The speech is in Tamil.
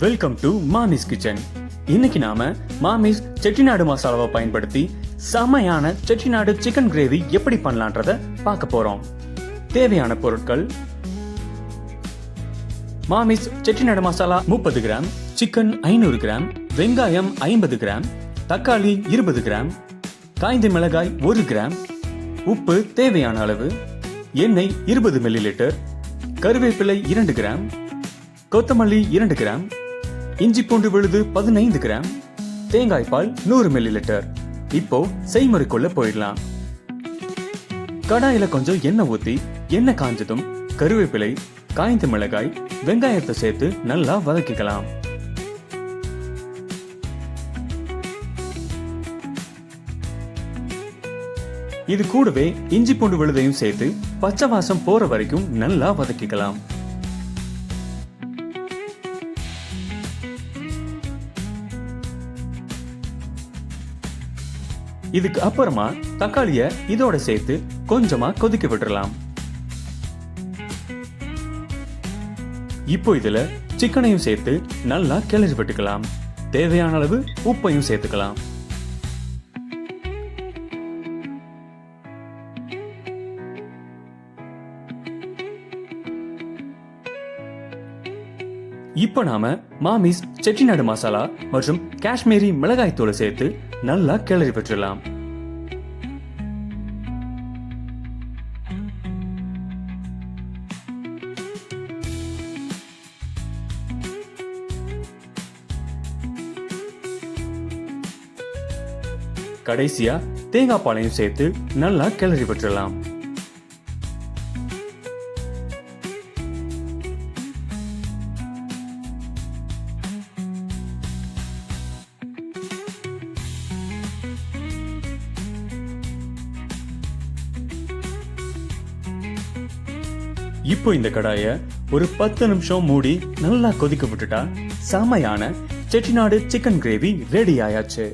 வெல்கம் டு மாமிஸ் கிச்சன் இன்னைக்கு நாம மாமிஸ் செட்டிநாடு மசாலாவை பயன்படுத்தி செமையான செட்டிநாடு சிக்கன் கிரேவி எப்படி பண்ணலான்றத பார்க்க போறோம். தேவையான பொருட்கள். மாமிஸ் செட்டிநாடு மசாலா முப்பது கிராம் சிக்கன் ஐநூறு கிராம் வெங்காயம் ஐம்பது கிராம் தக்காளி இருபது கிராம் காய்ந்த மிளகாய் ஒரு கிராம் உப்பு தேவையான அளவு எண்ணெய் இருபது மில்லி லிட்டர் கருவேப்பிலை இரண்டு கிராம் கொத்தமல்லி இரண்டு கிராம் இஞ்சி பூண்டு விழுது பதினைந்து கிராம். தேங்காய் பால் நூறு மில்லி லிட்டர் இப்போ செய்முறைக்குள்ள போயிடலாம். கடாயில கொஞ்சம் எண்ணெய் ஊத்தி எண்ணெய் காஞ்சதும் கருவேப்பிலை காய்ந்த மிளகாய் வெங்காயத்தை சேர்த்து நல்லா வதக்கிக்கலாம். இது கூடவே இஞ்சி பூண்டு விழுதையும் சேர்த்து பச்சை வாசம் போற வரைக்கும் நல்லா வதக்கிக்கலாம். இதுக்கு அப்புறமா தக்காளிய இதோட சேர்த்து கொஞ்சமா கொதிக்க விட்டுறலாம். இப்போ இதுல சிக்கனையும் சேர்த்து நல்லா கிளறி விட்டுக்கலாம். தேவையான அளவு உப்பையும் சேர்த்துக்கலாம். இப்போ நாம மாமிஸ் செட்டிநாடு மசாலா மற்றும் காஷ்மீரி மிளகாய் தூளை சேர்த்து நல்லா கிளறி பெற்றலாம் கடைசியா தேங்காய் பாலையும் சேர்த்து நல்லா கிளறி பெற்றலாம் இப்போ இந்த கடாய ஒரு பத்து நிமிஷம் மூடி நல்லா கொதிக்க விட்டுட்டா செமையான செட்டிநாடு சிக்கன் கிரேவி ரெடி ஆயாச்சு.